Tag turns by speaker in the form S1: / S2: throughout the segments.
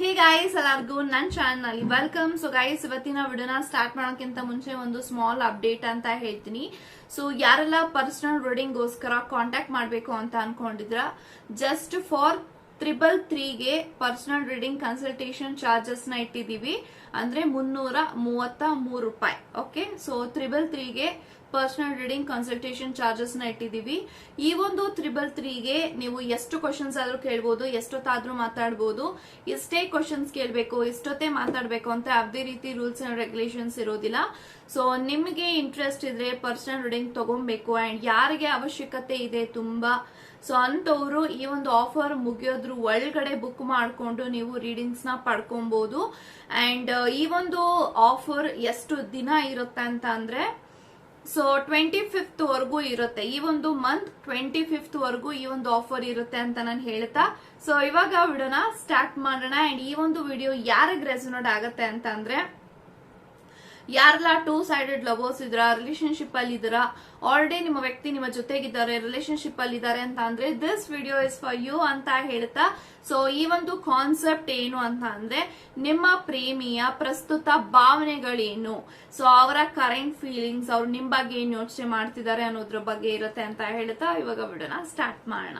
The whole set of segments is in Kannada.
S1: ಹೇ ಗಾಯ್ಸ್ ಎಲ್ಲರಿಗೂ ನನ್ನ ಚಾನಲ್ ವೆಲ್ಕಮ್ ಸೊ ಗಾಯ್ಸ್ ಇವತ್ತಿನ ವಿಡಿಯೋನ ಸ್ಟಾರ್ಟ್ ಮಾಡೋಕ್ಕಿಂತ ಮುಂಚೆ ಒಂದು ಸ್ಮಾಲ್ ಅಪ್ಡೇಟ್ ಅಂತ ಹೇಳ್ತೀನಿ. ಸೊ ಯಾರೆಲ್ಲ ಪರ್ಸನಲ್ ರೀಡಿಂಗ್ ಗೋಸ್ಕರ ಕಾಂಟ್ಯಾಕ್ಟ್ ಮಾಡಬೇಕು ಅಂತ ಅನ್ಕೊಂಡಿದ್ರ ಜಸ್ಟ್ ಫಾರ್ ತ್ರಿಬಲ್ ತ್ರೀಗೆ ಪರ್ಸನಲ್ ರೀಡಿಂಗ್ ಕನ್ಸಲ್ಟೇಷನ್ ಚಾರ್ಜಸ್ನ ಇಟ್ಟಿದೀವಿ ಅಂದ್ರೆ ಮುನ್ನೂರ ಮೂವತ್ತ ಮೂರು ರೂಪಾಯಿ. ಓಕೆ ಸೊ ತ್ರಿಬಲ್ ತ್ರೀಗೆ ಪರ್ಸನಲ್ ರೀಡಿಂಗ್ ಕನ್ಸಲ್ಟೇಷನ್ ಚಾರ್ಜಸ್ನ ಇಟ್ಟಿದೀವಿ ಈ ಒಂದು ತ್ರಿಬಲ್ ತ್ರೀಗೆ ನೀವು ಎಷ್ಟು ಕ್ವಶನ್ಸ್ ಆದ್ರೂ ಕೇಳ್ಬೋದು, ಎಷ್ಟೊತ್ತಾದ್ರೂ ಮಾತಾಡ್ಬೋದು, ಎಷ್ಟೇ ಕ್ವಶನ್ಸ್ ಕೇಳಬೇಕು, ಎಷ್ಟೊತ್ತೇ ಮಾತಾಡಬೇಕು ಅಂತ ಯಾವುದೇ ರೀತಿ ರೂಲ್ಸ್ ಅಂಡ್ ರೆಗ್ಯುಲೇಷನ್ಸ್ ಇರೋದಿಲ್ಲ. ಸೊ ನಿಮಗೆ ಇಂಟ್ರೆಸ್ಟ್ ಇದ್ರೆ ಪರ್ಸನಲ್ ರೀಡಿಂಗ್ ತಗೊಬೇಕು ಅಂಡ್ ಯಾರಿಗೆ ಅವಶ್ಯಕತೆ ಇದೆ ತುಂಬಾ. ಸೊ ಅಂತವರು ಈ ಒಂದು ಆಫರ್ ಮುಗಿಯೋದ್ರ ಒಳಗಡೆ ಬುಕ್ ಮಾಡಿಕೊಂಡು ನೀವು ರೀಡಿಂಗ್ಸ್ನ ಪಡ್ಕೊಬಹುದು ಅಂಡ್ ಈ ಒಂದು ಆಫರ್ ಎಷ್ಟು ದಿನ ಇರುತ್ತೆ ಅಂತ ಅಂದ್ರೆ ಸೊ ಟ್ವೆಂಟಿ ಫಿಫ್ತ್ ವರೆಗೂ ಇರುತ್ತೆ. ಈ ಒಂದು ಮಂತ್ ಟ್ವೆಂಟಿ ಫಿಫ್ತ್ ವರೆಗೂ ಈ ಒಂದು ಆಫರ್ ಇರುತ್ತೆ ಅಂತ ನಾನು ಹೇಳ್ತಾ. ಸೊ ಇವಾಗ ವಿಡಿಯೋನ ಸ್ಟಾರ್ಟ್ ಮಾಡೋಣ. ಅಂಡ್ ಈ ಒಂದು ವಿಡಿಯೋ ಯಾರಿಗೆ ರೆಸೊನೇಟ್ ಆಗುತ್ತೆ ಅಂತ ಅಂದ್ರೆ ಯಾರೆಲ್ಲ ಟೂ ಸೈಡೆಡ್ ಲವರ್ಸ್ ಇದ್ರ ರಿಲೇಶನ್ಶಿಪ್ ಅಲ್ಲಿ ಇದ್ರ ಆಲ್ರೆಡಿ ನಿಮ್ಮ ವ್ಯಕ್ತಿ ನಿಮ್ಮ ಜೊತೆಗಿದ್ದಾರೆ ರಿಲೇಶನ್ಶಿಪ್ ಅಲ್ಲಿ ಇದ್ದಾರೆ ಅಂತ ಅಂದ್ರೆ this video is for you ಅಂತ ಹೇಳ್ತಾ ಸೊ ಈ ಒಂದು ಕಾನ್ಸೆಪ್ಟ್ ಏನು ಅಂತ ಅಂದ್ರೆ, ನಿಮ್ಮ ಪ್ರೇಮಿಯ ಪ್ರಸ್ತುತ ಭಾವನೆಗಳೇನು? ಸೊ ಅವರ ಕರೆಂಟ್ ಫೀಲಿಂಗ್ಸ್ ಅವ್ರು ನಿಮ್ ಬಗ್ಗೆ ಏನ್ ಯೋಚನೆ ಮಾಡ್ತಿದ್ದಾರೆ ಅನ್ನೋದ್ರ ಬಗ್ಗೆ ಇರುತ್ತೆ ಅಂತ ಹೇಳ್ತಾ, ಇವಾಗ ಬಿಡೋಣ ಸ್ಟಾರ್ಟ್ ಮಾಡೋಣ.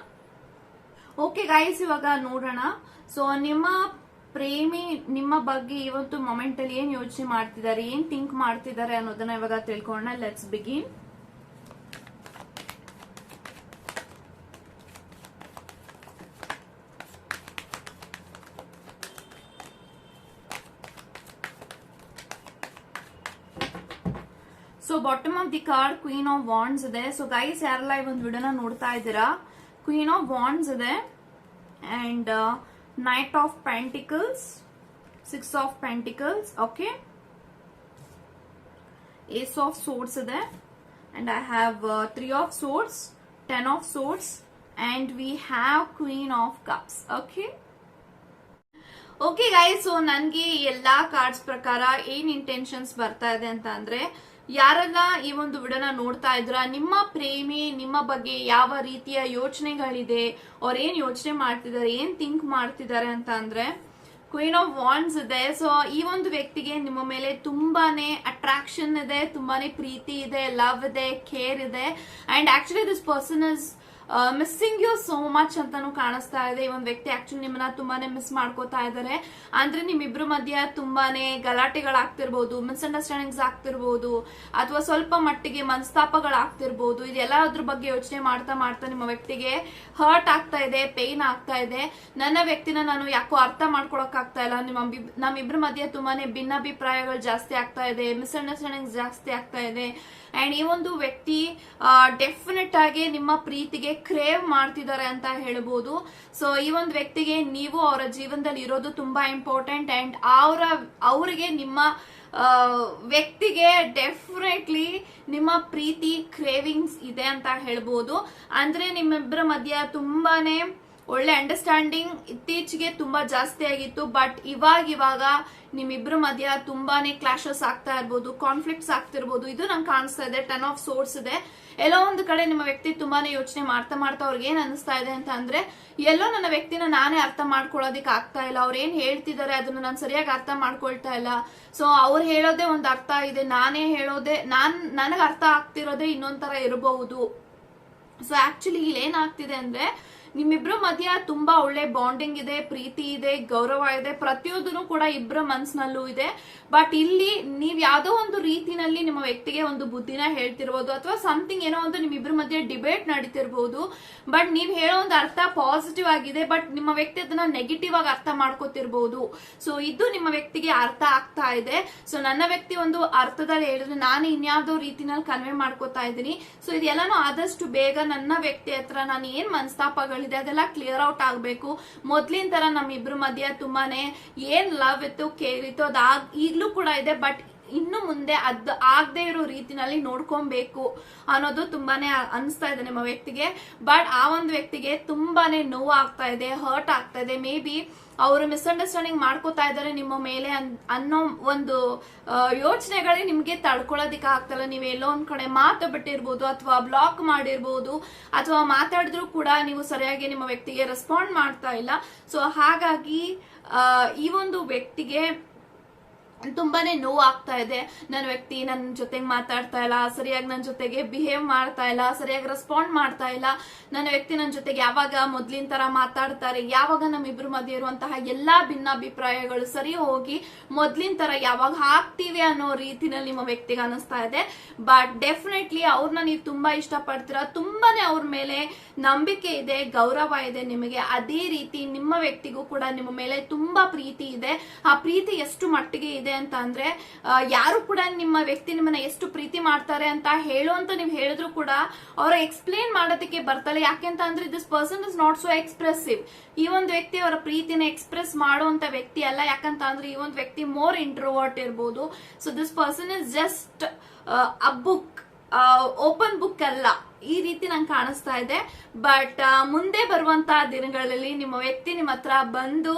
S1: ಓಕೆ ಗೈಸ್ ಇವಾಗ ನೋಡೋಣ. ಸೊ ನಿಮ್ಮ ಪ್ರೇಮಿ ನಿಮ್ಮ ಬಗ್ಗೆ ಇವತ್ತು ಮೊಮೆಂಟ್ ಅಲ್ಲಿ ಏನ್ ಯೋಚನೆ ಮಾಡ್ತಿದ್ದಾರೆ, ಏನ್ ಥಿಂಕ್ ಮಾಡ್ತಿದ್ದಾರೆ ಅನ್ನೋದನ್ನ ಇವಾಗ ತಿಳ್ಕೊಳ್ಳೋಣ. Let's begin so bottom of the card queen of wands ಇದೆ. ಸೊ ಗೈಸ್ ಯಾರೆಲ್ಲ ಈ ಒಂದು ವಿಡಿಯೋನ ನೋಡ್ತಾ ಇದ್ದೀರಾ? ಕ್ವೀನ್ ಆಫ್ ವಾಂಡ್ಸ್ ಇದೆ. And knight of pentacles six of pentacles okay ace of swords ಇದೆ and I have three of swords ten of swords and we have queen of cups okay okay guys so ನನ್ಗೆ ಎಲ್ಲಾ ಕಾರ್ಡ್ಸ್ ಪ್ರಕಾರ ಏನು ಇಂಟೆನ್ಷನ್ಸ್ ಬರ್ತಾ ಇದೆ ಅಂತ ಅಂದ್ರೆ ಯಾರೆಲ್ಲ ಈ ಒಂದು ವಿಡನ ನೋಡ್ತಾ ಇದ್ರ? ನಿಮ್ಮ ಪ್ರೇಮಿ, ನಿಮ್ಮ ಬಗ್ಗೆ ಯಾವ ರೀತಿಯ ಯೋಚನೆಗಳಿದೆ? ಅವ್ರ ಏನ್ ಯೋಚನೆ ಮಾಡ್ತಿದ್ದಾರೆ ಏನ್ ಥಿಂಕ್ ಮಾಡ್ತಿದ್ದಾರೆ ಅಂತ ಅಂದ್ರೆ ಕ್ವೀನ್ ಆಫ್ ವಾಂಡ್ಸ್ ಇದೆ. ಸೊ ಈ ಒಂದು ವ್ಯಕ್ತಿಗೆ ನಿಮ್ಮ ಮೇಲೆ ತುಂಬಾನೇ ಅಟ್ರಾಕ್ಷನ್ ಇದೆ, ತುಂಬಾನೇ ಪ್ರೀತಿ ಇದೆ ಲವ್ ಇದೆ ಕೇರ್ ಇದೆ. And actually this person is missing you so much ಅಂತಾನು ಕಾಣಿಸ್ತಾ ಇದೆ. ಈ ಒಂದು ವ್ಯಕ್ತಿ ಆಕ್ಚುಲಿ ನಿಮ್ಮನ್ನ ತುಂಬಾನೇ ಮಿಸ್ ಮಾಡ್ಕೋತಾ ಇದ್ದಾರೆ. ಅಂದ್ರೆ ನಿಮ್ಮಿಬ್ರು ಮಧ್ಯ ತುಂಬಾನೇ ಗಲಾಟೆಗಳಾಗ್ತಿರ್ಬೋದು ಮಿಸ್ಅಂಡರ್ಸ್ಟ್ಯಾಂಡಿಂಗ್ಸ್ ಆಗ್ತಿರ್ಬೋದು, ಅಥವಾ ಸ್ವಲ್ಪ ಮಟ್ಟಿಗೆ ಮನಸ್ತಾಪಗಳಾಗ್ತಿರ್ಬೋದು. ಇದೆಲ್ಲದ್ರ ಬಗ್ಗೆ ಯೋಚನೆ ಮಾಡ್ತಾ ಮಾಡ್ತಾ ನಿಮ್ಮ ವ್ಯಕ್ತಿಗೆ ಹರ್ಟ್ ಆಗ್ತಾ ಇದೆ ಪೇನ್ ಆಗ್ತಾ ಇದೆ. ನನ್ನ ವ್ಯಕ್ತಿನ ನಾನು ಯಾಕೋ ಅರ್ಥ ಮಾಡ್ಕೊಳಕ್ ಆಗ್ತಾ ಇಲ್ಲ. ನಿಮ್ಮ ನಮ್ಮಿಬ್ರ ಮಧ್ಯೆ ತುಂಬಾನೇ ಭಿನ್ನಾಭಿಪ್ರಾಯಗಳು ಜಾಸ್ತಿ ಆಗ್ತಾ ಇದೆ ಮಿಸ್ಅಂಡರ್ಸ್ಟ್ಯಾಂಡಿಂಗ್ಸ್ ಜಾಸ್ತಿ ಆಗ್ತಾ ಇದೆ. ಅಂಡ್ ಈ ಒಂದು ವ್ಯಕ್ತಿ ಡೆಫಿನೆಟ್ ಆಗಿ ನಿಮ್ಮ ಪ್ರೀತಿಗೆ ಕ್ರೇವ್ ಮಾಡ್ತಿದ್ದಾರೆ ಅಂತ ಹೇಳ್ಬೋದು. ಸೊ ಈ ಒಂದು ವ್ಯಕ್ತಿಗೆ ನೀವು ಅವರ ಜೀವನದಲ್ಲಿ ಇರೋದು ತುಂಬಾ ಇಂಪಾರ್ಟೆಂಟ್ ಅಂಡ್ ಅವರ, ಅವರಿಗೆ ನಿಮ್ಮ ವ್ಯಕ್ತಿಗೆ ಡೆಫಿನೆಟ್ಲಿ ನಿಮ್ಮ ಪ್ರೀತಿ ಕ್ರೇವಿಂಗ್ಸ್ ಇದೆ ಅಂತ ಹೇಳ್ಬೋದು. ಅಂದ್ರೆ ನಿಮ್ಮಿಬ್ಬರ ಮಧ್ಯ ತುಂಬಾನೇ ಒಳ್ಳೆ ಅಂಡರ್ಸ್ಟ್ಯಾಂಡಿಂಗ್ ಇತ್ತೀಚೆಗೆ ತುಂಬಾ ಜಾಸ್ತಿ ಆಗಿತ್ತು ಬಟ್ ಇವಾಗ ಇವಾಗ ನಿಮ್ಮಿಬ್ರ ಮಧ್ಯ ತುಂಬಾನೇ ಕ್ಲಾಶಸ್ ಆಗ್ತಾ ಇರ್ಬೋದು ಕಾನ್ಫ್ಲಿಕ್ಟ್ಸ್ ಆಗ್ತಿರ್ಬೋದು ಇದು ನಂಗೆ ಕಾಣಿಸ್ತಾ ಇದೆ ಟನ್ ಆಫ್ ಸೋರ್ಸ್ ಇದೆ. ಎಲ್ಲೋ ಒಂದು ಕಡೆ ನಿಮ್ಮ ವ್ಯಕ್ತಿ ತುಂಬಾನೇ ಯೋಚನೆ ಮಾಡ್ತಾ ಮಾಡ್ತಾ ಅವ್ರಿಗೆ ಏನ್ ಅನಿಸ್ತಾ ಇದೆ ಅಂತ ಅಂದ್ರೆ, ಎಲ್ಲೋ ನನ್ನ ವ್ಯಕ್ತಿನ ನಾನೇ ಅರ್ಥ ಮಾಡ್ಕೊಳ್ಳೋದಿಕ್ ಆಗ್ತಾ ಇಲ್ಲ. ಅವ್ರು ಏನ್ ಹೇಳ್ತಿದ್ದಾರೆ ಅದನ್ನ ನಾನು ಸರಿಯಾಗಿ ಅರ್ಥ ಮಾಡ್ಕೊಳ್ತಾ ಇಲ್ಲ. ಸೊ ಅವ್ರು ಹೇಳೋದೇ ಒಂದು ಅರ್ಥ ಇದೆ, ನಾನೇ ಹೇಳೋದೇ, ನಾನ್ ನನಗೆ ಅರ್ಥ ಆಗ್ತಿರೋದೇ ಇನ್ನೊಂಥರ ಇರಬಹುದು ಸೊ ಆಕ್ಚುಲಿ ಇಲ್ಲಿ ಏನಾಗ್ತಿದೆ ಅಂದ್ರೆ ನಿಮ್ಮಿಬ್ರ ಮಧ್ಯ ತುಂಬಾ ಒಳ್ಳೆ ಬಾಂಡಿಂಗ್ ಇದೆ, ಪ್ರೀತಿ ಇದೆ, ಗೌರವ ಇದೆ. ಪ್ರತಿಯೊಂದೂ ಕೂಡ ಇಬ್ಬರ ಮನ್ಸಿನಲ್ಲೂ ಇದೆ. ಬಟ್ ಇಲ್ಲಿ ನೀವ್ ಯಾವ್ದೋ ಒಂದು ರೀತಿನಲ್ಲಿ ನಿಮ್ಮ ವ್ಯಕ್ತಿಗೆ ಒಂದು ಬುದ್ಧಿನ ಹೇಳ್ತಿರ್ಬೋದು ಅಥವಾ ಸಮಥಿಂಗ್ ಏನೋ ಒಂದು ನಿಮ್ಮಿಬ್ರ ಮಧ್ಯೆ ಡಿಬೇಟ್ ನಡೀತಿರ್ಬೋದು. ಬಟ್ ನೀವ್ ಹೇಳೋ ಒಂದು ಅರ್ಥ ಪಾಸಿಟಿವ್ ಆಗಿದೆ ಬಟ್ ನಿಮ್ಮ ವ್ಯಕ್ತಿ ಅದನ್ನ ನೆಗೆಟಿವ್ ಆಗಿ ಅರ್ಥ ಮಾಡ್ಕೋತಿರ್ಬೋದು. ಸೊ ಇದು ನಿಮ್ಮ ವ್ಯಕ್ತಿಗೆ ಅರ್ಥ ಆಗ್ತಾ ಇದೆ. ಸೊ ನನ್ನ ವ್ಯಕ್ತಿ ಒಂದು ಅರ್ಥದಲ್ಲಿ ಹೇಳಿದ್ರೆ ನಾನು ಇನ್ಯಾವುದೋ ರೀತಿನಲ್ಲಿ ಕನ್ವೆ ಮಾಡ್ಕೋತಾ ಇದ್ದೀನಿ. ಸೊ ಇದೆಲ್ಲಾನು ಆದಷ್ಟು ಬೇಗ ನನ್ನ ವ್ಯಕ್ತಿ ಹತ್ರ ನಾನು ಏನ್ ಮನಸ್ತಾಪಗಳಿದೆ ಅದೆಲ್ಲ ಕ್ಲಿಯರ್ ಔಟ್ ಆಗ್ಬೇಕು. ಮೊದಲಿನ ತರ ನಮ್ಮಿಬ್ರ ಮಧ್ಯ ತುಂಬಾನೇ ಏನ್ ಲವ್ ಇತ್ತು ಕೇರ್ ಇತ್ತು, ಅದಾಗ್ ಈಗ್ಲೂ ಕೂಡ ಇದೆ ಬಟ್ ಇನ್ನು ಮುಂದೆ ಅದ್ ಆಗದೆ ಇರೋ ರೀತಿನಲ್ಲಿ ನೋಡ್ಕೊಬೇಕು ಅನ್ನೋದು ತುಂಬಾನೇ ಅನಿಸ್ತಾ ಇದೆ ನಿಮ್ಮ ವ್ಯಕ್ತಿಗೆ. ಬಟ್ ಆ ಒಂದು ವ್ಯಕ್ತಿಗೆ ತುಂಬಾನೇ ನೋವು ಆಗ್ತಾ ಇದೆ ಹರ್ಟ್ ಆಗ್ತಾ ಇದೆ. ಮೇ ಬಿ ಅವರು ಮಿಸ್ಅಂಡರ್ಸ್ಟ್ಯಾಂಡಿಂಗ್ ಮಾಡ್ಕೋತಾ ಇದ್ದಾರೆ ನಿಮ್ಮ ಮೇಲೆ ಅನ್- ಅನ್ನೋ ಒಂದು ಯೋಚನೆಗಳೇ ನಿಮ್ಗೆ ತಡ್ಕೊಳ್ಳೋದಿಕ್ಕೆ ಆಗ್ತಲ್ಲ. ನೀವು ಎಲ್ಲೋ ಒಂದ್ ಕಡೆ ಮಾತು ಬಿಟ್ಟಿರ್ಬೋದು ಅಥವಾ ಬ್ಲಾಕ್ ಮಾಡಿರ್ಬೋದು ಅಥವಾ ಮಾತಾಡಿದ್ರು ಕೂಡ ನೀವು ಸರಿಯಾಗಿ ನಿಮ್ಮ ವ್ಯಕ್ತಿಗೆ ರೆಸ್ಪಾಂಡ್ ಮಾಡ್ತಾ ಇಲ್ಲ. ಸೊ ಹಾಗಾಗಿ ಈ ಒಂದು ವ್ಯಕ್ತಿಗೆ ತುಂಬಾನೇ ನೋವು ಆಗ್ತಾ ಇದೆ. ನನ್ನ ವ್ಯಕ್ತಿ ನನ್ನ ಜೊತೆಗೆ ಮಾತಾಡ್ತಾ ಇಲ್ಲ, ಸರಿಯಾಗಿ ನನ್ನ ಜೊತೆಗೆ ಬಿಹೇವ್ ಮಾಡ್ತಾ ಇಲ್ಲ, ಸರಿಯಾಗಿ ರೆಸ್ಪಾಂಡ್ ಮಾಡ್ತಾ ಇಲ್ಲ. ನನ್ನ ವ್ಯಕ್ತಿ ನನ್ನ ಜೊತೆಗೆ ಯಾವಾಗ ಮೊದ್ಲಿನ ತರ ಮಾತಾಡ್ತಾರೆ, ಯಾವಾಗ ನಮ್ಮಿಬ್ರು ಮಧ್ಯೆ ಇರುವಂತಹ ಎಲ್ಲಾ ಭಿನ್ನಾಭಿಪ್ರಾಯಗಳು ಸರಿ ಹೋಗಿ ಮೊದ್ಲಿನ ತರ ಯಾವಾಗ ಹಾಕ್ತೀವಿ ಅನ್ನೋ ರೀತಿನಲ್ಲಿ ನಿಮ್ಮ ವ್ಯಕ್ತಿಗೆ ಅನಿಸ್ತಾ ಇದೆ. ಬಟ್ ಡೆಫಿನೆಟ್ಲಿ ಅವ್ರನ್ನ ನೀವು ತುಂಬಾ ಇಷ್ಟಪಡ್ತೀರಾ. ತುಂಬಾನೇ ಅವ್ರ ಮೇಲೆ ನಂಬಿಕೆ ಇದೆ, ಗೌರವ ಇದೆ ನಿಮಗೆ. ಅದೇ ರೀತಿ ನಿಮ್ಮ ವ್ಯಕ್ತಿಗೂ ಕೂಡ ನಿಮ್ಮ ಮೇಲೆ ತುಂಬಾ ಪ್ರೀತಿ ಇದೆ. ಆ ಪ್ರೀತಿ ಎಷ್ಟು ಮಟ್ಟಿಗೆ ಇದೆ ಅಂತ ಅಂದ್ರೆ ಯಾರು ಕೂಡ ನಿಮ್ಮ ವ್ಯಕ್ತಿ ನಿಮ್ಮನ್ನ ಎಷ್ಟು ಪ್ರೀತಿ ಮಾಡ್ತಾರೆ ಅಂತ ಹೇಳು ಅಂತ ನೀವು ಹೇಳಿದ್ರು ಕೂಡ ಅವರು ಎಕ್ಸ್ಪ್ಲೇನ್ ಮಾಡೋದಕ್ಕೆ ಬರ್ತಾರೆ ಯಾಕೆಂತ ಅಂದ್ರೆ this person is not so expressive ಈ ಒಂದು ವ್ಯಕ್ತಿ ಅವರ ಪ್ರೀತಿನ ಎಕ್ಸ್ಪ್ರೆಸ್ ಮಾಡುವಂತ ವ್ಯಕ್ತಿ ಅಲ್ಲ. ಯಾಕಂತ ಅಂದ್ರೆ, ಈ ಒಂದು ವ್ಯಕ್ತಿ ಮೋರ್ ಇಂಟ್ರೋವರ್ಟ್ ಇರ್ಬೋದು. So this person is just a book open book ಅಲ್ಲ. ಈ ರೀತಿ ನಂಗೆ ಕಾಣಿಸ್ತಾ ಇದೆ. ಬಟ್ ಮುಂದೆ ಬರುವಂತ ದಿನಗಳಲ್ಲಿ ನಿಮ್ಮ ವ್ಯಕ್ತಿ ನಿಮ್ಮ ಹತ್ರ ಬಂದು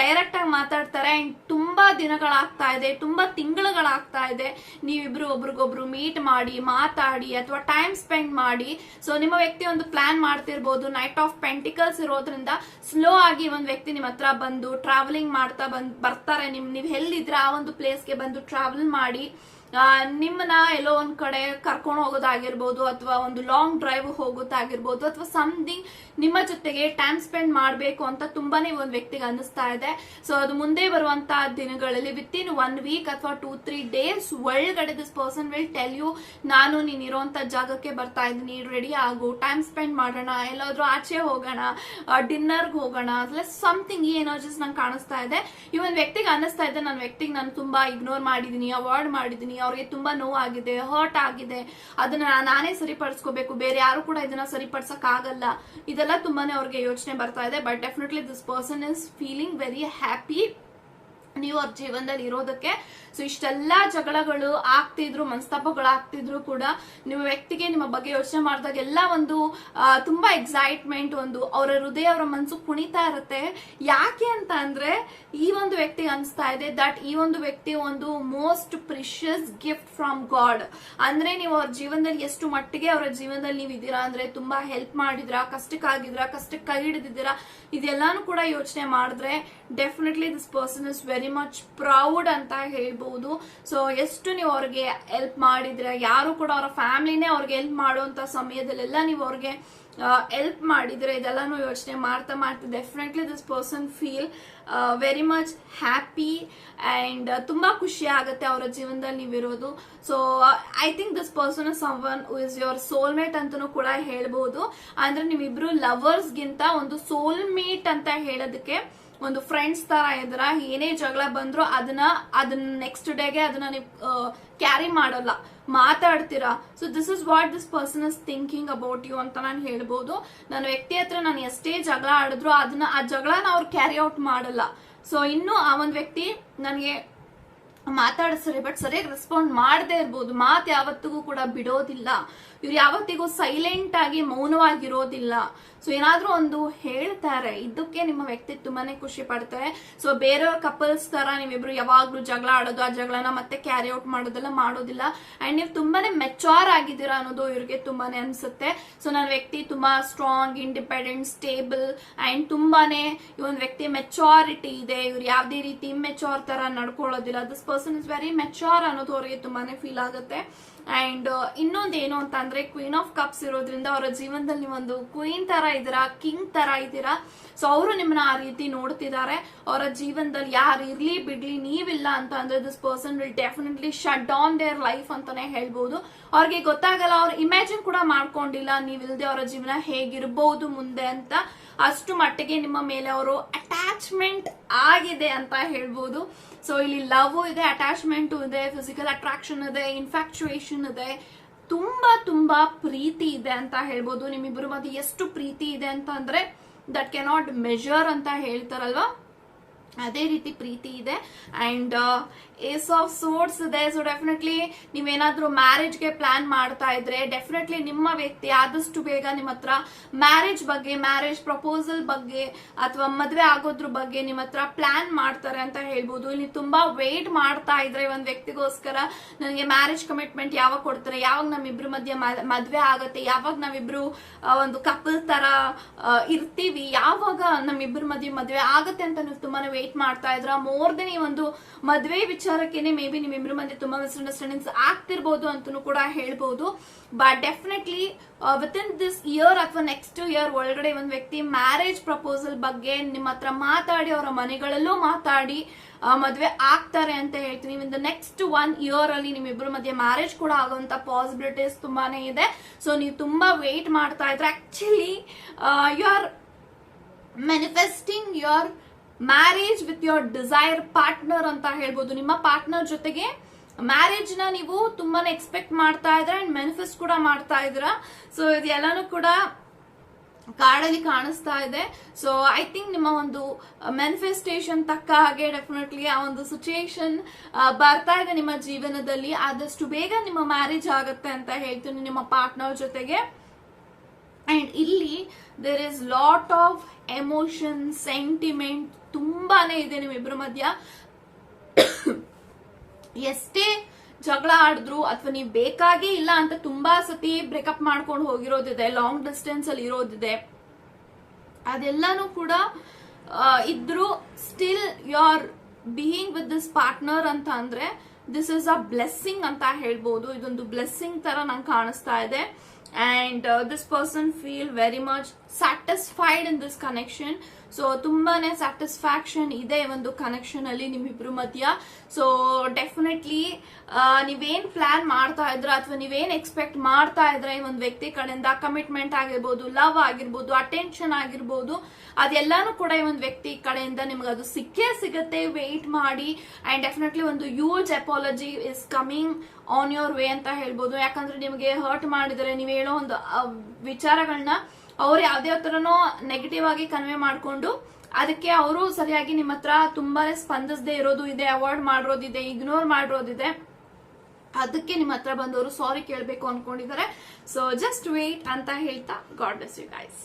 S1: ಡೈರೆಕ್ಟ್ ಆಗಿ ಮಾತಾಡ್ತಾರೆ. ಅಂಡ್ ತುಂಬಾ ದಿನಗಳಾಗ್ತಾ ಇದೆ. ತುಂಬಾ ತಿಂಗಳುಗಳಾಗ್ತಾ ಇದೆ. ನೀವಿಬ್ರು ಒಬ್ರಿಗೊಬ್ರು ಮೀಟ್ ಮಾಡಿ, ಮಾತಾಡಿ, ಅಥವಾ ಟೈಮ್ ಸ್ಪೆಂಡ್ ಮಾಡಿ. ಸೊ ನಿಮ್ಮ ವ್ಯಕ್ತಿ ಒಂದು ಪ್ಲಾನ್ ಮಾಡ್ತಿರ್ಬೋದು. ನೈಟ್ ಆಫ್ ಪೆಂಟಿಕಲ್ಸ್ ಇರೋದ್ರಿಂದ ಸ್ಲೋ ಆಗಿ ಒಂದು ವ್ಯಕ್ತಿ ನಿಮ್ಮ ಹತ್ರ ಬಂದು ಟ್ರಾವೆಲಿಂಗ್ ಮಾಡ್ತಾ ಬಂದ್, ಬರ್ತಾರೆ. ನಿಮ್, ನೀವು ಎಲ್ಲಿದ್ರ ಆ ಒಂದು ಪ್ಲೇಸ್ಗೆ ಬಂದು ಟ್ರಾವೆಲ್ ಮಾಡಿ. ನಿಮ್ಮನ್ನ ಎಲ್ಲೋ ಒಂದ್ ಕಡೆ ಕರ್ಕೊಂಡು ಹೋಗೋದಾಗಿರ್ಬೋದು ಅಥವಾ ಒಂದು ಲಾಂಗ್ ಡ್ರೈವ್ ಹೋಗೋದಾಗಿರ್ಬೋದು ಅಥವಾ ಸಮಥಿಂಗ್ ನಿಮ್ಮ ಜೊತೆಗೆ ಟೈಮ್ ಸ್ಪೆಂಡ್ ಮಾಡಬೇಕು ಅಂತ ತುಂಬಾನೇ ಒಂದು ವ್ಯಕ್ತಿಗೆ ಅನಿಸ್ತಾ ಇದೆ. ಸೊ ಅದು ಮುಂದೆ ಬರುವಂತ ದಿನಗಳಲ್ಲಿ ವಿತ್ ಇನ್ ಒನ್ ವೀಕ್ ಅಥವಾ ಟೂ ತ್ರೀ ಡೇಸ್ ಒಳಗಡೆ this person will tell you ನಾನು ನೀನ್ ಇರೋಂತ ಜಾಗಕ್ಕೆ ಬರ್ತಾ ಇದ್ದೀನಿ ರೆಡಿ ಆಗು ಟೈಮ್ ಸ್ಪೆಂಡ್ ಮಾಡೋಣ, ಎಲ್ಲಾದ್ರೂ ಆಚೆ ಹೋಗೋಣ ಡಿನ್ನರ್ಗೆ ಹೋಗೋಣ ಸಮಥಿಂಗ್ ಈ ಎನರ್ಜೀಸ್ ನಂಗೆ ಕಾಣಿಸ್ತಾ ಇದೆ. ಈ ಒಂದು ವ್ಯಕ್ತಿಗೆ ಅನಿಸ್ತಾ ಇದೆ, ನನ್ನ ವ್ಯಕ್ತಿಗೆ ನಾನು ತುಂಬಾ ಇಗ್ನೋರ್ ಮಾಡಿದೀನಿ ಅವಾರ್ಡ್ ಮಾಡಿದೀನಿ ಅವ್ರಿಗೆ ತುಂಬಾ ನೋವಾಗಿದೆ ಹರ್ಟ್ ಆಗಿದೆ. ಅದನ್ನ ನಾನೇ ಸರಿಪಡಿಸ್ಕೋಬೇಕು. ಬೇರೆ ಯಾರು ಕೂಡ ಇದನ್ನ ಸರಿಪಡಿಸಕ್ ಆಗಲ್ಲ ಇದೆಲ್ಲ ತುಂಬಾನೇ ಅವ್ರಿಗೆ ಯೋಚನೆ ಬರ್ತಾ ಇದೆ. But definitely this person is feeling very happy ನೀವು ಅವ್ರ ಜೀವನದಲ್ಲಿ ಇರೋದಕ್ಕೆ. ಸೊ ಇಷ್ಟೆಲ್ಲಾ ಜಗಳಗಳು ಆಗ್ತಿದ್ರು ಮನಸ್ತಾಪಗಳು ಆಗ್ತಿದ್ರು ಕೂಡ ನಿಮ್ಮ ವ್ಯಕ್ತಿಗೆ, ನಿಮ್ಮ ಬಗ್ಗೆ ಯೋಚನೆ ಮಾಡಿದಾಗ ಎಲ್ಲ ಒಂದು ತುಂಬಾ ಎಕ್ಸೈಟ್ಮೆಂಟ್ ಒಂದು, ಅವರ ಹೃದಯ, ಅವರ ಮನಸ್ಸು ಕುಣಿತಾ ಇರುತ್ತೆ. ಯಾಕೆ ಅಂತ ಈ ಒಂದು ವ್ಯಕ್ತಿಗೆ ಅನಿಸ್ತಾ ಇದೆ ದಟ್ ಈ ಒಂದು ವ್ಯಕ್ತಿ ಒಂದು most precious gift from God ಅಂದ್ರೆ ನೀವು ಅವ್ರ ಜೀವನದಲ್ಲಿ ಎಷ್ಟು ಮಟ್ಟಿಗೆ ಅವರ ಜೀವನದಲ್ಲಿ ನೀವು ಇದ್ದೀರಾ ಅಂದ್ರೆ ತುಂಬಾ ಹೆಲ್ಪ್ ಮಾಡಿದ್ರಾ, ಕಷ್ಟಕ್ಕಾಗಿದ್ರಾ, ಕಷ್ಟಕ್ಕೆ ಕೈ ಹಿಡಿದಿದ್ದೀರಾ, ಇದೆಲ್ಲಾನು ಕೂಡ ಯೋಚನೆ ಮಾಡಿದ್ರೆ definitely this person is very much proud ಅಂತ ಹೇಳ್ಬೋದು. ಸೊ ಎಷ್ಟು ನೀವು ಅವ್ರಿಗೆ ಹೆಲ್ಪ್ ಮಾಡಿದ್ರೆ, ಯಾರು ಕೂಡ ಅವರ ಫ್ಯಾಮಿಲಿನೇ ಅವ್ರಿಗೆ ಹೆಲ್ಪ್ ಮಾಡುವಂತ ಸಮಯದಲ್ಲೆಲ್ಲ ನೀವು ಅವ್ರಿಗೆ ಹೆಲ್ಪ್ ಮಾಡಿದ್ರೆ ಇದೆಲ್ಲಾನು ಯೋಚನೆ ಮಾಡ್ತಾ ಮಾಡ್ತಾ definitely this person feel very much happy and ತುಂಬಾ ಖುಷಿ ಆಗುತ್ತೆ ಅವರ ಜೀವನದಲ್ಲಿ ನೀವಿರೋದು so I think this person someone is your soulmate ಅಂತಲೂ ಕೂಡ ಹೇಳ್ಬೋದು. ಅಂದ್ರೆ ನೀವಿಬ್ರು ಲವರ್ಸ್ಗಿಂತ ಒಂದು ಸೋಲ್ಮೇಟ್ ಅಂತ ಹೇಳೋದಕ್ಕೆ ಒಂದು ಫ್ರೆಂಡ್ಸ್ ತರ ಇದ್ರ, ಏನೇ ಜಗಳ ಬಂದ್ರು ಅದನ್ನ ಅದನ್ನ ನೆಕ್ಸ್ಟ್ ಡೇಗೆ ಅದನ್ನ ನೀವು ಕ್ಯಾರಿ ಮಾಡಲ್ಲ. ಮಾತಾಡ್ತೀರಾ. So this is what this person is thinking about you ಅಂತ ನಾನು ಹೇಳ್ಬೋದು. ನನ್ನ ವ್ಯಕ್ತಿ ಹತ್ರ ನಾನು ಎಷ್ಟೇ ಜಗಳ ಆಡಿದ್ರು ಅದನ್ನ, ಆ ಜಗಳನ ಅವ್ರು ಕ್ಯಾರಿ ಔಟ್ ಮಾಡಲ್ಲ. ಸೊ ಇನ್ನು ಆ ಒಂದು ವ್ಯಕ್ತಿ ನನಗೆ ಮಾತಾಡಿಸ್ತಾರೆ ಬಟ್ ಸರಿಯಾಗಿ ರೆಸ್ಪಾಂಡ್ ಮಾಡದೇ ಇರ್ಬೋದು. ಮಾತು ಯಾವತ್ತಿಗೂ ಕೂಡ ಬಿಡೋದಿಲ್ಲ. ಇವ್ರು ಯಾವತ್ತಿಗೂ ಸೈಲೆಂಟ್ ಆಗಿ ಮೌನವಾಗಿರೋದಿಲ್ಲ. ಸೊ ಏನಾದ್ರೂ ಒಂದು ಹೇಳ್ತಾರೆ. ಇದಕ್ಕೆ ನಿಮ್ಮ ವ್ಯಕ್ತಿ ತುಂಬಾನೇ ಖುಷಿ ಪಡ್ತಾರೆ. ಸೊ ಬೇರೆಯವ್ರ ಕಪಲ್ಸ್ ತರ ನೀವಿಬ್ರು ಯಾವಾಗ್ಲೂ ಜಗಳ ಆಡೋದು, ಆ ಜಗಳನ ಮತ್ತೆ ಕ್ಯಾರಿ ಔಟ್ ಮಾಡೋದೆಲ್ಲ ಮಾಡೋದಿಲ್ಲ. ಅಂಡ್ ನೀವು ತುಂಬಾನೇ ಮೆಚೋರ್ ಆಗಿದ್ದೀರಾ ಅನ್ನೋದು ಇವ್ರಿಗೆ ತುಂಬಾನೇ ಅನ್ಸುತ್ತೆ. ಸೊ ನನ್ನ ವ್ಯಕ್ತಿ ತುಂಬಾ ಸ್ಟ್ರಾಂಗ್ ಇಂಡಿಪೆಂಡೆಂಟ್ ಸ್ಟೇಬಲ್ ಅಂಡ್ ತುಂಬಾನೇ ಈ ಒಂದು ವ್ಯಕ್ತಿ ಮೆಚೋರಿಟಿ ಇದೆ. ಇವ್ರು ಯಾವ್ದೇ ರೀತಿ ಇಮ್ಮೆಚೋರ್ ತರ ನಡ್ಕೊಳ್ಳೋದಿಲ್ಲ. This person is very mature ಅನ್ನೋದು ಅವ್ರಿಗೆ ತುಂಬಾನೇ ಫೀಲ್ ಆಗುತ್ತೆ. ಅಂಡ್ ಇನ್ನೊಂದು ಏನು ಅಂತ ಅಂದ್ರೆ ಕ್ವೀನ್ ಆಫ್ ಕಪ್ಸ್ ಇರೋದ್ರಿಂದ ಅವರ ಜೀವನದಲ್ಲಿ ಒಂದು ಕ್ವೀನ್ ತರ ಇದ್ದೀರಾ ಕಿಂಗ್ ತರ ಇದ್ದೀರಾ ಸೊ ಅವರು ನಿಮ್ಮನ್ನ ಆ ರೀತಿ ನೋಡ್ತಿದ್ದಾರೆ ಅವರ ಜೀವನದಲ್ಲಿ ಯಾರು ಇರ್ಲಿ, ಬಿಡ್ಲಿ, ನೀವಿಲ್ಲ ಅಂತ ಅಂದ್ರೆ this person will definitely shut down their life ಅಂತಾನೆ ಹೇಳ್ಬಹುದು ಅವ್ರಿಗೆ ಗೊತ್ತಾಗಲ್ಲ, ಅವ್ರು ಇಮ್ಯಾಜಿನ್ ಕೂಡ ಮಾಡ್ಕೊಂಡಿಲ್ಲ, ನೀವಿಲ್ದೆ ಅವರ ಜೀವನ ಹೇಗಿರ್ಬಹುದು ಮುಂದೆ ಅಂತ. ಅಷ್ಟು ಮಟ್ಟಿಗೆ ನಿಮ್ಮ ಮೇಲೆ ಅವರು ಅಟ್ಯಾಚ್ಮೆಂಟ್ ಆಗಿದೆ ಅಂತ ಹೇಳ್ಬೋದು. ಸೊ ಇಲ್ಲಿ ಲವ್ ಇದೆ ಅಟ್ಯಾಚ್ಮೆಂಟ್ ಇದೆ ಫಿಸಿಕಲ್ ಅಟ್ರಾಕ್ಷನ್ ಇದೆ ಇನ್ಫ್ಯಾಕ್ಚುಯೇಷನ್ ಇದೆ. ತುಂಬಾ ತುಂಬಾ ಪ್ರೀತಿ ಇದೆ ಅಂತ ಹೇಳ್ಬೋದು. ನಿಮ್ಮಿಬ್ಬರ ಮಧ್ಯೆ ಎಷ್ಟು ಪ್ರೀತಿ ಇದೆ ಅಂತ ಅಂದ್ರೆ ದಟ್ ಕೆನಾಟ್ ಮೆಜರ್ ಅಂತ ಹೇಳ್ತಾರಲ್ವಾ? ಅದೇ ರೀತಿ ಪ್ರೀತಿ ಇದೆ. ಅಂಡ್ ಏಸ್ ಆಫ್ ಸೋರ್ಟ್ಸ್ ಇದೆ. ಸೊ ಡೆಫಿನೆಟ್ಲಿ ನೀವೇನಾದ್ರೂ ಮ್ಯಾರೇಜ್ಗೆ ಪ್ಲಾನ್ ಮಾಡ್ತಾ ಇದ್ರೆ ಡೆಫಿನೆಟ್ಲಿ ನಿಮ್ಮ ವ್ಯಕ್ತಿ ಆದಷ್ಟು ಬೇಗ ನಿಮ್ಮ ಹತ್ರ ಮ್ಯಾರೇಜ್ ಬಗ್ಗೆ ಮ್ಯಾರೇಜ್ ಪ್ರಪೋಸಲ್ ಬಗ್ಗೆ ಅಥವಾ ಮದುವೆ ಆಗೋದ್ರ ಬಗ್ಗೆ ನಿಮ್ಮ ಹತ್ರ ಪ್ಲಾನ್ ಮಾಡ್ತಾರೆ ಅಂತ ಹೇಳ್ಬೋದು. ಇಲ್ಲಿ ತುಂಬಾ ವೇಟ್ ಮಾಡ್ತಾ ಇದ್ರೆ ಒಂದ್ ವ್ಯಕ್ತಿಗೋಸ್ಕರ ನನಗೆ ಮ್ಯಾರೇಜ್ ಕಮಿಟ್ಮೆಂಟ್ ಯಾವಾಗ ಕೊಡ್ತಾರೆ, ಯಾವಾಗ ನಮ್ಮಿಬ್ರ ಮಧ್ಯೆ ಮದ್ವೆ ಆಗತ್ತೆ, ಯಾವಾಗ ನಾವಿಬ್ರು ಒಂದು ಕಪಲ್ ತರ ಇರ್ತೀವಿ, ಯಾವಾಗ ನಮ್ಮಿಬ್ರ ಮಧ್ಯೆ ಮದ್ವೆ ಆಗತ್ತೆ ಅಂತ ನೀವು ತುಂಬಾನೇ ವೇಟ್ ಮಾಡ್ತಾ ಇದ್ರ ಮೋರ್ ದೆನ್ ಈ ಒಂದು ಮದ್ವೆ ವಿಚಾರಕ್ಕೇನೆ ಮೇ ಬಿ ನಿಮ್ಮಿಬ್ರು ಮಧ್ಯೆ ತುಂಬಾ ಮಿಸ್ಅಂಡರ್ಸ್ಟ್ಯಾಂಡಿಂಗ್ಸ್ ಆಗ್ತಿರ್ಬೋದು ಅಂತಲೂ ಕೂಡ ಹೇಳ್ಬಹುದು but definitely within this year ಅಥವಾ ನೆಕ್ಸ್ಟ್ ಇಯರ್ ಒಳಗಡೆ ಒಂದು ವ್ಯಕ್ತಿ ಮ್ಯಾರೇಜ್ ಪ್ರಪೋಸಲ್ ಬಗ್ಗೆ ನಿಮ್ಮ ಹತ್ರ ಮಾತಾಡಿ, ಅವರ ಮನೆಗಳಲ್ಲೂ ಮಾತಾಡಿ ಮದುವೆ ಆಗ್ತಾರೆ ಅಂತ ಹೇಳ್ತೀನಿ. In the next one year ಅಲ್ಲಿ ನಿಮ್ಮಿಬ್ಬರ ಮಧ್ಯೆ ಮ್ಯಾರೇಜ್ ಕೂಡ ಆಗುವಂತ ಪಾಸಿಬಿಲಿಟೀಸ್ ತುಂಬಾನೇ ಇದೆ. ಸೊ ನೀವು ತುಂಬಾ ವೆಯ್ಟ್ ಮಾಡ್ತಾ ಇದ್ರೆ actually you are manifesting your marriage with your desire partner ಅಂತ ಹೇಳ್ಬೋದು. ನಿಮ್ಮ ಪಾರ್ಟ್ನರ್ ಜೊತೆಗೆ ಮ್ಯಾರೇಜ್ನ ನೀವು ತುಂಬಾನೇ ಎಕ್ಸ್ಪೆಕ್ಟ್ ಮಾಡ್ತಾ ಇದ್ರ ಅಂಡ್ ಮ್ಯಾನಿಫೆಸ್ಟ್ ಕೂಡ ಮಾಡ್ತಾ ಇದ್ರ. ಸೊ ಇದೆಲ್ಲಾನು ಕೂಡ ಕಾಡಲ್ಲಿ ಕಾಣಿಸ್ತಾ ಇದೆ. ಸೊ ಐ ಥಿಂಕ್ ನಿಮ್ಮ ಒಂದು ಮ್ಯಾನಿಫೆಸ್ಟೇಷನ್ ತಕ್ಕ ಹಾಗೆ ಡೆಫಿನೆಟ್ಲಿ ಆ ಒಂದು ಸಿಚುಯೇಷನ್ ಬರ್ತಾ ಇದೆ ನಿಮ್ಮ ಜೀವನದಲ್ಲಿ. ಆದಷ್ಟು ಬೇಗ ನಿಮ್ಮ ಮ್ಯಾರೇಜ್ ಆಗುತ್ತೆ ಅಂತ ಹೇಳ್ತೀನಿ ನಿಮ್ಮ ಪಾರ್ಟ್ನರ್ ಜೊತೆಗೆ. ಅಂಡ್ ಇಲ್ಲಿ there is lot of emotion sentiment ತುಂಬಾನೇ ಇದೆ ನಿಮ್ಮಿಬ್ಬರ ಮಧ್ಯ. ಎಷ್ಟೇ ಜಗಳ ಆಡಿದ್ರು ಅಥವಾ ನೀವು ಬೇಕಾಗಿ ಇಲ್ಲ ಅಂತ ತುಂಬಾ ಸತಿ ಬ್ರೇಕಪ್ ಮಾಡ್ಕೊಂಡು ಹೋಗಿರೋದಿದೆ ಲಾಂಗ್ ಡಿಸ್ಟೆನ್ಸ್ ಅಲ್ಲಿ ಇರೋದಿದೆ. ಅದೆಲ್ಲಾನು ಕೂಡ ಇದ್ರು still you are being with this partner ಅಂತ ಅಂದ್ರೆ ದಿಸ್ ಇಸ್ ಅ ಬ್ಲೆಸ್ಸಿಂಗ್ ಅಂತ ಹೇಳ್ಬೋದು. ಇದೊಂದು ಬ್ಲೆಸ್ಸಿಂಗ್ ತರ ನಂಗೆ ಕಾಣಿಸ್ತಾ ಇದೆ. And this person feel very much satisfied in this connection so ತುಂಬಾನೇ ಸ್ಯಾಟಿಸ್ಫ್ಯಾಕ್ಷನ್ ಇದೆ ಒಂದು ಕನೆಕ್ಷನ್ ಅಲ್ಲಿ ನಿಮ್ಮಿಬ್ರು ಮಧ್ಯ ಸೊ ಡೆಫಿನೆಟ್ಲಿ ನೀವೇನ್ ಪ್ಲಾನ್ ಮಾಡ್ತಾ ಇದ್ರ ಅಥವಾ ನೀವೇನ್ ಎಕ್ಸ್ಪೆಕ್ಟ್ ಮಾಡ್ತಾ ಇದ್ರೆ ಈ ಒಂದು ವ್ಯಕ್ತಿ ಕಡೆಯಿಂದ ಕಮಿಟ್ಮೆಂಟ್ ಆಗಿರ್ಬೋದು ಲವ್ ಆಗಿರ್ಬೋದು ಅಟೆನ್ಷನ್ ಆಗಿರ್ಬೋದು ಅದೆಲ್ಲಾನು ಕೂಡ ಈ ಒಂದು ವ್ಯಕ್ತಿ ಕಡೆಯಿಂದ ನಿಮ್ಗೆ ಅದು ಸಿಕ್ಕೇ ಸಿಗುತ್ತೆ. ವೆಯ್ಟ್ ಮಾಡಿ. ಅಂಡ್ ಡೆಫಿನೆಟ್ಲಿ ಒಂದು huge apology is coming on your way ಅಂತ ಹೇಳ್ಬೋದು. ಯಾಕಂದ್ರೆ ನಿಮಗೆ ಹರ್ಟ್ ಮಾಡಿದರೆ ನೀವು ಹೇಳೋ ಒಂದು ವಿಚಾರಗಳನ್ನ ಅವ್ರು ಯಾವ್ದೇ ತರನೋ ನೆಗೆಟಿವ್ ಆಗಿ ಕನ್ವೆ ಮಾಡ್ಕೊಂಡು ಅದಕ್ಕೆ ಅವರು ಸರಿಯಾಗಿ ನಿಮ್ಮ ಹತ್ರ ತುಂಬಾನೇ ಸ್ಪಂದಿಸದೇ ಇರೋದು ಇದೆ ಅವಾಯ್ಡ್ ಮಾಡಿರೋದಿದೆ ಇಗ್ನೋರ್ ಮಾಡಿರೋದಿದೆ. ಅದಕ್ಕೆ ನಿಮ್ಮ ಹತ್ರ ಬಂದವರು ಸಾರಿ ಕೇಳಬೇಕು ಅನ್ಕೊಂಡಿದ್ದಾರೆ. ಸೊ ಜಸ್ಟ್ ವೇಟ್ ಅಂತ ಹೇಳ್ತಾ ಗಾಡ್ ಬ್ಲೆಸ್ ಯು ಗೈಸ್